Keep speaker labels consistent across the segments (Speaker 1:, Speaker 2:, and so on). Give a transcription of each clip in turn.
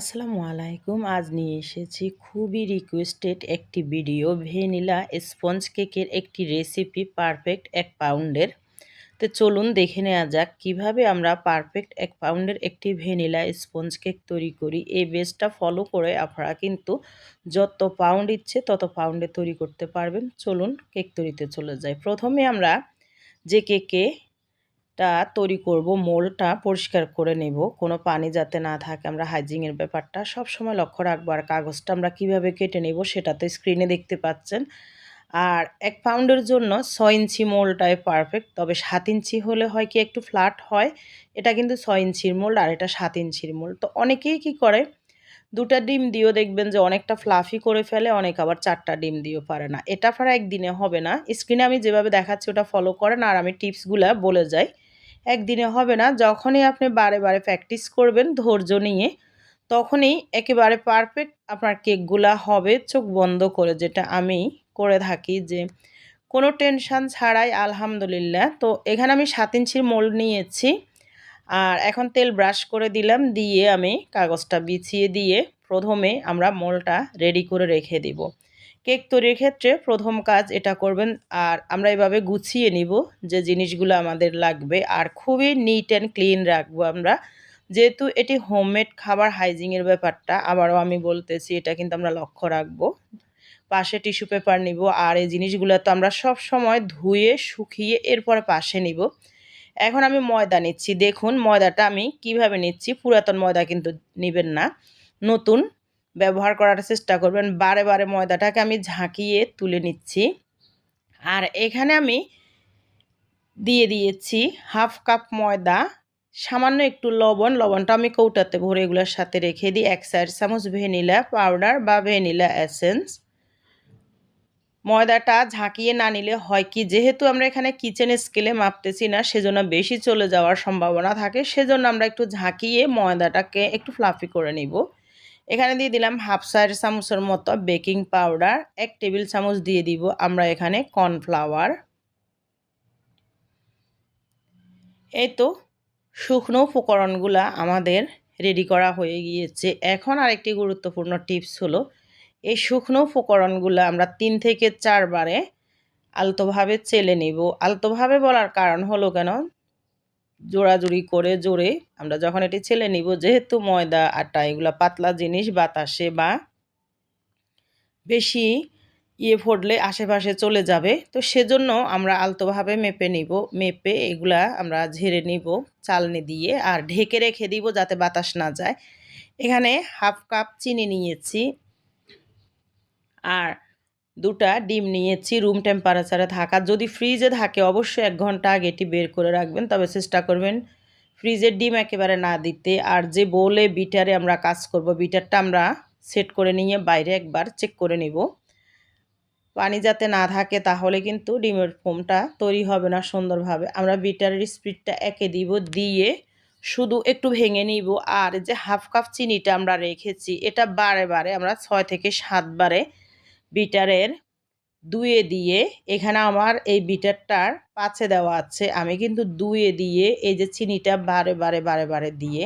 Speaker 1: আসসালামু আলাইকুম। আজ নিয়ে এসেছি খুবই রিকোয়েস্টেড একটি ভিডিও ভ্যানিলা স্পঞ্জ কেকের একটি রেসিপি পারফেক্ট এক পাউন্ডের তো চলুন দেখে নেওয়া যাক কীভাবে আমরা পারফেক্ট এক পাউন্ডের একটি ভ্যানিলা স্পঞ্জ কেক তৈরি করি। এই বেসটা ফলো করে আপনারা কিন্তু যত পাউন্ড ইচ্ছে তত পাউন্ডে তৈরি করতে পারবেন। চলুন কেক তৈরিতে চলে যাই। প্রথমে আমরা যে কেকে টা তৈরি করব, মোলটা পরিষ্কার করে নেব। কোনো পানি যাতে না থাকে, আমরা হাইজিংয়ের ব্যাপারটা সব সময় লক্ষ্য রাখব। আর কাগজটা আমরা কীভাবে কেটে নেব সেটা তো স্ক্রিনে দেখতে পাচ্ছেন। আর এক পাউন্ডের জন্য ছয় ইঞ্চি মোলটাই পারফেক্ট তবে সাত ইঞ্চি হলে হয় কি একটু ফ্ল্যাট হয়, এটা কিন্তু ছয় ইঞ্চির মোল্ড আর এটা সাত ইঞ্চির মোল। তো অনেকেই কি করে, দুটা ডিম দিয়েও দেখবেন যে অনেকটা ফ্লাফি করে ফেলে, অনেক আবার চারটা ডিম দিয়েও পারে না। এটা ফারা একদিনে হবে না। স্ক্রিনে আমি যেভাবে দেখাচ্ছি ওটা ফলো করেন আর আমি টিপসগুলো বলে যাই। একদিনে হবে না। যখনই আপনি বারে বারে প্র্যাকটিস করবেন ধৈর্য নিয়ে, তখনই একেবারে পারফেক্ট আপনার কেকগুলা হবে চোখ বন্ধ করে, যেটা আমি করে থাকি যে কোনো টেনশান ছাড়াই আলহামদুলিল্লাহ। তো এখানে আমি সাত ইঞ্চির মোল্ড নিয়েছি আর এখন তেল ব্রাশ করে দিলাম, দিয়ে আমি কাগজটা বিছিয়ে দিয়ে প্রথমে আমরা মোলটা রেডি করে রেখে দিব। কেক তৈরির ক্ষেত্রে প্রথম কাজ এটা করবেন, আর আমরা এভাবে গুছিয়ে নিব যে জিনিসগুলো আমাদের লাগবে, আর খুবই নিট অ্যান্ড ক্লিন রাখব আমরা। যেহেতু এটি হোমমেড খাবার হাইজিংয়ের ব্যাপারটা, আবারও আমি বলতেছি এটা কিন্তু আমরা লক্ষ্য রাখব। পাশে টিস্যু পেপার নিব, আর এই জিনিসগুলো তো আমরা সব সময় ধুয়ে, শুকিয়ে এরপরে পাশে নিব। এখন আমি ময়দা নিচ্ছি, দেখুন ময়দাটা আমি কীভাবে নিচ্ছি, পুরাতন ময়দা কিন্তু নেবেন না, নতুন। ব্যবহার করার চেষ্টা করবেন। বারে বারে ময়দাটাকে আমি ঝাঁকিয়ে তুলে নিচ্ছি। আর এখানে আমি দিয়ে দিয়েছি হাফ কাপ ময়দা, সামান্য একটু লবণ। লবণটা আমি কৌটাতে ভরে এগুলোর সাথে রেখে দিই। এক সাইড চামচ ভ্যানিলা পাউডার বা ভ্যানিলা এসেন্স। ময়দাটা ঝাঁকিয়ে না নিলে হয় কি? যেহেতু আমরা এখানে কিচেন স্কেলে মাপতেছি না, সেজন্য বেশি চলে যাওয়ার সম্ভাবনা থাকে। সেজন্য আমরা একটু ঝাঁকিয়ে ময়দাটাকে একটু ফ্লাফি করে নিব। এখানে দিয়ে দিলাম হাফ সাইড চামচের মতো বেকিং পাউডার, এক টেবিল চামচ দিয়ে দিব আমরা এখানে কর্নফ্লাওয়ার। এই তো শুকনো উপকরণগুলা আমাদের রেডি করা হয়ে গিয়েছে। এখন আরেকটি গুরুত্বপূর্ণ টিপস হলো, এই শুকনো উপকরণগুলো আমরা তিন থেকে চারবারে আলতোভাবে চেলে নিব। আলতোভাবে বলার কারণ হলো কেন? জোড়াজুড়ি করে জোরে আমরা যখন এটি ছেলে নিব, যেহেতু ময়দা আটা এগুলো পাতলা জিনিস, বাতাসে বা বেশি ইয়ে ফোড়লে আশেপাশে চলে যাবে। তো সেজন্য আমরা আলতোভাবে মেপে নিব, মেপে এগুলা আমরা ঝেড়ে নিব চালনি দিয়ে আর ঢেকে রেখে দিব যাতে বাতাস না যায়। এখানে হাফ কাপ চিনি নিয়েছি। আর দুটা ডিম নিয়েছি রুম টেম্পারেচারে থাকা যদি ফ্রিজে থাকে, অবশ্যই এক ঘণ্টা আগে এটি বের করে রাখবেন, তবে চেষ্টা করবেন ফ্রিজের ডিম একেবারে না দিতে। আর যে বোলে বিটারে আমরা কাজ করব, বিটারটা আমরা সেট করে নিয়ে বাইরে একবার চেক করে নিব। পানি যাতে না থাকে, তাহলে কিন্তু ডিমের ফোমটা তৈরি হবে না সুন্দরভাবে। আমরা বিটারের স্পিডটা একে দিব, দিয়ে শুধু একটু ভেঙে নিব। আর যে হাফ কাপ চিনিটা আমরা রেখেছি, এটা বারে বারে আমরা ছয় থেকে সাতবারে বিটারের দুয়ে দিয়ে, এখানে আমার এই বিটারটার পাছে দেওয়া আছে। আমি কিন্তু দুয়ে দিয়ে এই যে চিনিটা বারে বারে বারে বারে দিয়ে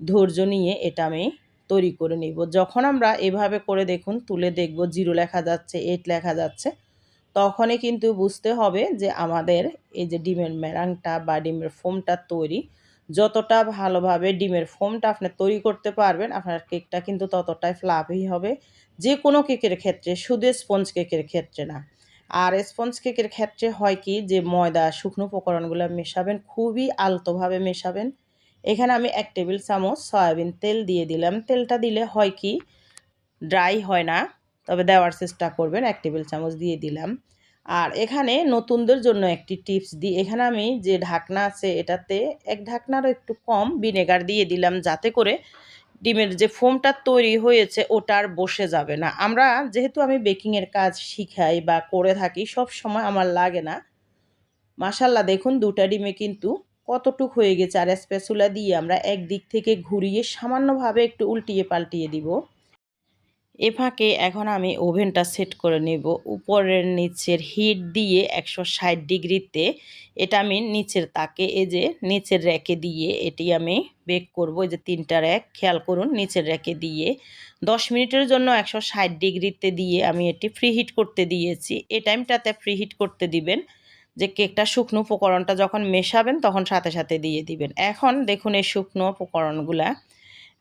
Speaker 1: ধৈর্য নিয়ে এটা আমি তৈরি করে নিব। যখন আমরা এভাবে করে দেখুন, তুলে দেখব, জিরো লেখা যাচ্ছে এইট লেখা যাচ্ছে, তখনই কিন্তু বুঝতে হবে যে আমাদের এই যে ডিমের মেরাংটা বা ডিমের ফোমটা তৈরি যতটা ভালোভাবে ডিমের ফোমটা আপনি তৈরি করতে পারবেন, আপনার কেকটা কিন্তু ততটাই ফ্লাফি হবে। যে কোনো কেকের ক্ষেত্রে, শুধু স্পঞ্জ কেকের ক্ষেত্রে না। আর স্পঞ্জ কেকের ক্ষেত্রে হয় কি যে, ময়দা, শুকনো উপকরণগুলো মেশাবেন, খুবই আলতোভাবে মেশাবেন। এখানে আমি এক টেবিল চামচ সয়াবিন তেল দিয়ে দিলাম। তেলটা দিলে হয় কি ড্রাই হয় না, তবে দেওয়ার চেষ্টা করবেন, এক টেবিল চামচ দিয়ে দিলাম। আর এখানে নতুনদের জন্য একটি টিপস দিই। এখানে আমি যে ঢাকনা আছে এটাতে এক ঢাকনারও একটু কম ভিনেগার দিয়ে দিলাম যাতে করে ডিমের যে ফোমটা তৈরি হয়েছে ওটা আর বসে যাবে না। আমরা যেহেতু আমি বেকিংয়ের কাজ শিখাই বা করে থাকি, সব সময় আমার লাগে না। মাসাল্লাহ দেখুন দুটা ডিমে কিন্তু কতটুক হয়ে গেছে। আর স্পেসুলা দিয়ে আমরা এক দিক থেকে ঘুরিয়ে সামান্যভাবে একটু উল্টিয়ে পাল্টিয়ে দিব। এ ফাঁকে এখন আমি ওভেনটা সেট করে নেব। উপরের নিচের হিট দিয়ে একশো ষাট ডিগ্রিতে এটা আমি নিচের তাকে, এই যে নিচের র্যাকে দিয়ে এটি আমি বেক করব। এই যে তিনটা র্যাক, খেয়াল করুন, নিচের র্যাকে দিয়ে। দশ মিনিটের জন্য একশো ষাট ডিগ্রিতে দিয়ে আমি এটি ফ্রি হিট করতে দিয়েছি। এ টাইমটাতে ফ্রি হিট করতে দিবেন। যে কেকটা শুকনো উপকরণটা যখন মেশাবেন তখন সাথে সাথে দিয়ে দিবেন। এখন দেখুন এই শুকনো উপকরণগুলা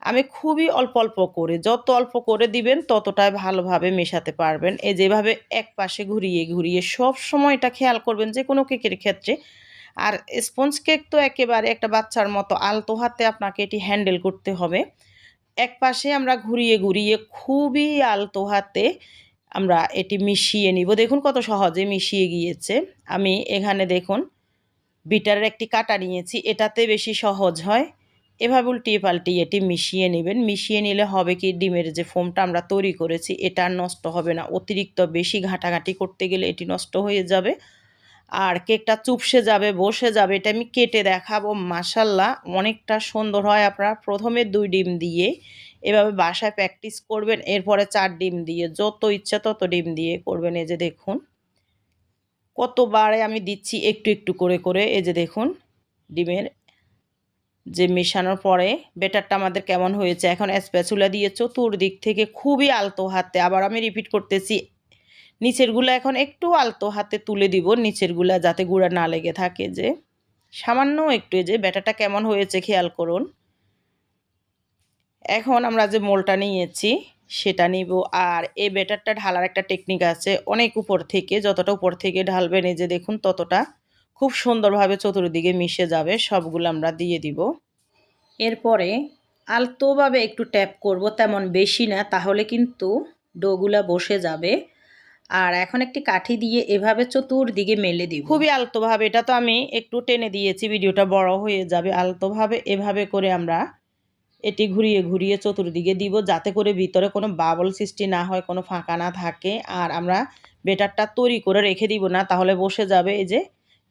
Speaker 1: আমি খুবই অল্প অল্প করে, যত অল্প করে দিবেন ততটাই ভালোভাবে মেশাতে পারবেন। এই যেভাবে এক পাশে ঘুরিয়ে ঘুরিয়ে সব সময় এটা খেয়াল করবেন যে কোনো কেকের ক্ষেত্রে। আর স্পঞ্জ কেক তো একেবারে একটা বাচ্চার মতো আলতো হাতে আপনাকে এটি হ্যান্ডেল করতে হবে। এক পাশে আমরা ঘুরিয়ে ঘুরিয়ে খুবই আলতো হাতে আমরা এটি মিশিয়ে নিব। দেখুন কত সহজে মিশিয়ে গিয়েছে। আমি এখানে দেখুন, বিটারের একটি কাটা নিয়েছি। এটাতে বেশি সহজ হয়। এভাবে উল্টিয়ে পাল্টিয়ে এটি মিশিয়ে নেবেন। মিশিয়ে নিলে হবে কি? ডিমের যে ফোমটা আমরা তৈরি করেছি, এটা নষ্ট হবে না। অতিরিক্ত বেশি ঘাটাঘাটি করতে গেলে এটি নষ্ট হয়ে যাবে। আর কেকটা চুপসে যাবে, বসে যাবে, এটা আমি কেটে দেখাবো। মাসাল্লাহ অনেকটা সুন্দর হয় আপনারা প্রথমে দুই ডিম দিয়ে এভাবে বাসায় প্র্যাকটিস করবেন, এরপরে চার ডিম দিয়ে, যত ইচ্ছা তত ডিম দিয়ে করবেন। এই যে দেখুন, কতবারে আমি দিচ্ছি একটু একটু করে করে, এই যে দেখুন, ডিমের যে মেশানোর পরে বেটারটা আমাদের কেমন হয়েছে। এখন স্প্যাচুলা দিয়ে চতুর্দিক থেকে খুবই আলতো হাতে, আবার আমি রিপিট করতেছি, নিচেরগুলো এখন একটু আলতো হাতে তুলে দিব, নিচেরগুলা যাতে গুঁড়া না লেগে থাকে যে। সামান্য একটু যে ব্যাটারটা কেমন হয়েছে খেয়াল করুন। এখন আমরা যে মোলটা নিয়েছি, সেটা নিব, আর এই ব্যাটারটা ঢালার একটা টেকনিক আছে, অনেক উপর থেকে, যতটা উপর থেকে ঢালবেন, এই যে দেখুন ততটা। খুব সুন্দরভাবে চতুর্দিকে মিশে যাবে, সবগুলো আমরা দিয়ে দিব। এরপরে আলতোভাবে একটু ট্যাপ করব, তেমন বেশি না, তাহলে কিন্তু ডোগুলা বসে যাবে। আর এখন একটি কাঠি দিয়ে এভাবে চতুর্দিকে মেলে দিব। খুবই আলতোভাবে, এটা তো আমি একটু টেনে দিয়েছি, ভিডিওটা বড় হয়ে যাবে। আলতোভাবে এভাবে করে আমরা এটি ঘুরিয়ে ঘুরিয়ে চতুর্দিকে দিব, যাতে করে ভিতরে কোনো বাবল সৃষ্টি না হয়, কোনো ফাঁকা না থাকে। আর আমরা বেটারটা তৈরি করে রেখে দিব না, তাহলে বসে যাবে এই যে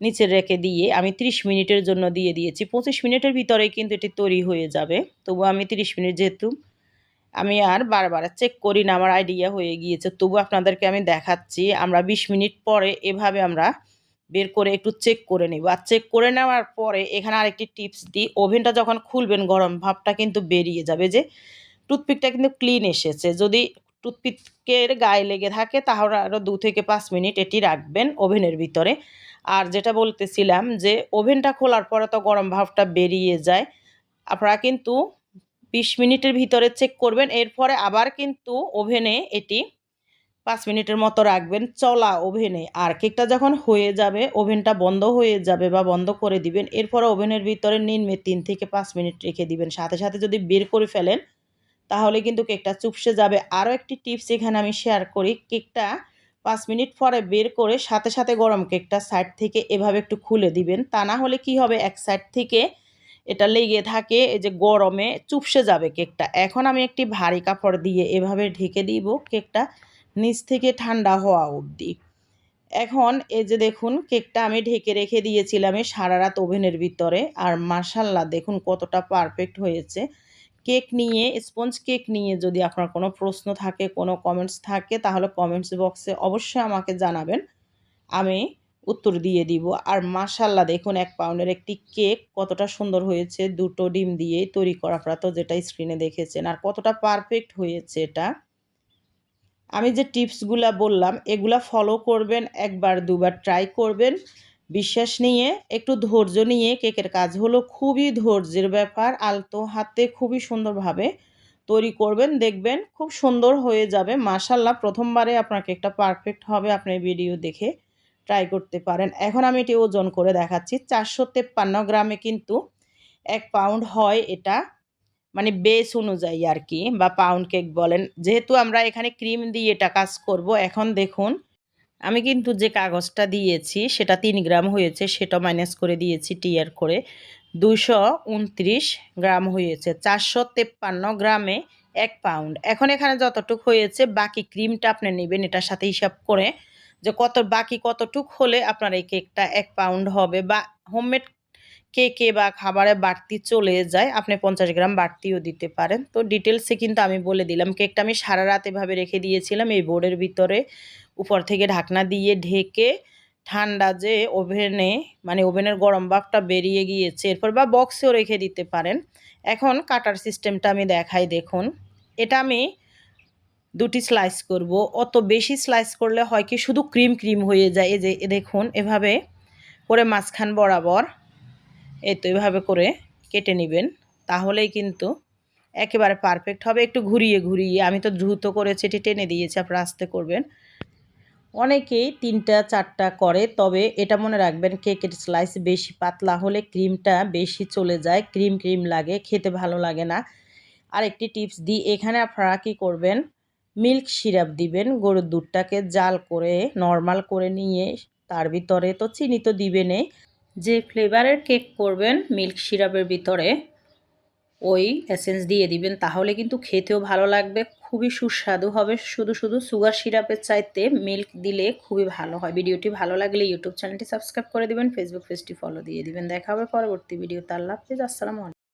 Speaker 1: নিচে রেখে দিয়ে আমি 30 মিনিটের জন্য দিয়ে দিয়েছি। পঁচিশ মিনিটের ভিতরে কিন্তু এটি তৈরি হয়ে যাবে। তবু আমি 30 মিনিট যেহেতু আমি আর বারবার চেক করি না, আমার আইডিয়া হয়ে গিয়েছে। তবু আপনাদেরকে আমি দেখাচ্ছি, আমরা 20 মিনিট পরে এভাবে আমরা বের করে একটু চেক করে নেব। আর চেক করে নেওয়ার পরে এখানে আরেকটি টিপস দিই। ওভেনটা যখন খুলবেন গরম ভাবটা কিন্তু বেরিয়ে যাবে যে টুথপিকটা কিন্তু ক্লিন এসেছে। যদি টুথপিকের গায়ে লেগে থাকে, তাহলে আরও দু থেকে পাঁচ মিনিট এটি রাখবেন ওভেনের ভিতরে। আর যেটা বলতেছিলাম যে, ওভেনটা খোলার পরে তো গরম ভাবটা বেরিয়ে যায়। আপনারা কিন্তু বিশ মিনিটের ভিতরে চেক করবেন, এরপরে আবার কিন্তু ওভেনে এটি পাঁচ মিনিটের মতো রাখবেন, চলা ওভেনে। আর কেকটা যখন হয়ে যাবে, ওভেনটা বন্ধ হয়ে যাবে বা বন্ধ করে দিবেন, এরপরে ওভেনের ভিতরে নিম্নে তিন থেকে পাঁচ মিনিট রেখে দিবেন। সাথে সাথে যদি বের করে ফেলেন তাহলে কিন্তু কেকটা চুপসে যাবে। আরও একটি টিপস এখানে আমি শেয়ার করি, কেকটা পাঁচ মিনিট পরে বের করে সাথে সাথে গরম কেকটা সাইড থেকে এভাবে একটু খুলে দিবেন। তা না হলে কি হবে, এক সাইড থেকে এটা লেগে থাকে, এই যে গরমে চুপসে যাবে কেকটা। এখন আমি একটি ভারী কাপড় দিয়ে এভাবে ঢেকে দিব, কেকটা নিচ থেকে ঠান্ডা হওয়া অবধি। এখন এই যে দেখুন, কেকটা আমি ঢেকে রেখে দিয়েছিলাম সারা রাত ওভেনের ভিতরে। আর মার্শাল্লাহ দেখুন কতটা পারফেক্ট হয়েছে। কেক নিয়ে স্পঞ্জ কেক নিয়ে যদি আপনার কোনো প্রশ্ন থাকে, কোনো কমেন্টস থাকে, তাহলে কমেন্টস বক্সে অবশ্যই আমাকে জানাবেন। আমি উত্তর দিয়ে দিব। আর মাশাল্লাহ দেখুন এক পাউন্ডের একটি কেক কতটা সুন্দর হয়েছে। দুটো ডিম দিয়ে তৈরি করা আপনারা তো যেটা স্ক্রিনে দেখেছেন। আর কতটা পারফেক্ট হয়েছে এটা। আমি যে টিপসগুলা বললাম, এগুলা ফলো করবেন, একবার দুবার ট্রাই করবেন। বিশ্বাস নিয়ে, একটু ধৈর্য নিয়ে কেকের কাজ হলো খুবই ধৈর্যের ব্যাপার, আলতো হাতে খুবই সুন্দরভাবে তৈরি করবেন, দেখবেন খুব সুন্দর হয়ে যাবে। মাসাল্লাহ প্রথমবারে আপনার কেকটা পারফেক্ট হবে, আপনি ভিডিও দেখে ট্রাই করতে পারেন। এখন আমি এটি ওজন করে দেখাচ্ছি, চারশো তেপ্পান্ন গ্রামে কিন্তু এক পাউন্ড হয় এটা মানে বেস অনুযায়ী আর কি, বা পাউন্ড কেক বলেন। যেহেতু আমরা এখানে ক্রিম দিয়ে এটা কাজ করব, এখন দেখুন আমি কিন্তু যে কাগজটা দিয়েছি, সেটা তিন গ্রাম হয়েছে, সেটা মাইনাস করে দিয়েছি টিয়ার করে। দুশো উনত্রিশ গ্রাম হয়েছে, চারশো তেপ্পান্ন গ্রামে এক পাউন্ড এখন এখানে যতটুক হয়েছে, বাকি ক্রিমটা আপনি নেবেন, এটার সাথে হিসাব করে যে কত, বাকি কতটুক হলে আপনার এই কেকটা এক পাউন্ড হবে বা হোমমেড কেকে বা খাবারে বাড়তি চলে যায়, আপনি পঞ্চাশ গ্রাম বাড়তিও দিতে পারেন। তো ডিটেলসে কিন্তু আমি বলে দিলাম কেকটা আমি সারা রাত এভাবে রেখে দিয়েছিলাম, এই বোর্ডের ভিতরে। উপর থেকে ঢাকনা দিয়ে ঢেকে ঠান্ডা যে ওভেনে মানে ওভেনের গরম ভাবটা বেরিয়ে গিয়েছে, এরপর বা বক্সেও রেখে দিতে পারেন। এখন কাটার সিস্টেমটা আমি দেখাই, দেখুন। এটা আমি দুটি স্লাইস করব। অত বেশি স্লাইস করলে হয় কি, শুধু ক্রিম ক্রিম হয়ে যায়। এই যে দেখুন, এভাবে করে মাঝখান বরাবর, এই তো এভাবে করে কেটে নেবেন। তাহলেই কিন্তু একেবারে পারফেক্ট হবে। একটু ঘুরিয়ে ঘুরিয়ে। আমি তো দ্রুত করে চেটে টেনে দিয়েছি, আপনারা আস্তে করবেন। অনেকেই তিনটা, চারটা করে, তবে এটা মনে রাখবেন, কেকের স্লাইস বেশি পাতলা হলে ক্রিমটা বেশি চলে যায়। ক্রিম ক্রিম লাগে, খেতে ভালো লাগে না। আর একটি টিপস দিই, এখানে আপনারা কী করবেন? মিল্ক সিরাপ দিবেন, গরুর দুধটাকে জাল করে নর্মাল করে নিয়ে, তার ভিতরে তো চিনি তো দিবেনই। যে ফ্লেভারের কেক করবেন মিল্ক সিরাপের ভিতরে ওই এসেন্স দিয়ে দিবেন, তাহলে কিন্তু খেতেও ভালো লাগবে, খুবই সুস্বাদু হবে। শুধু শুধু সুগার সিরাপের চাইতে মিল্ক দিলে খুবই ভালো হয়। ভিডিওটি ভালো লাগলে ইউটিউব চ্যানেলটি সাবস্ক্রাইব করে দিবেন ফেসবুক পেজটি ফলো দিয়ে দিবেন। দেখা হবে পরবর্তী ভিডিও তার লাভ আসসালামু আলাইকুম।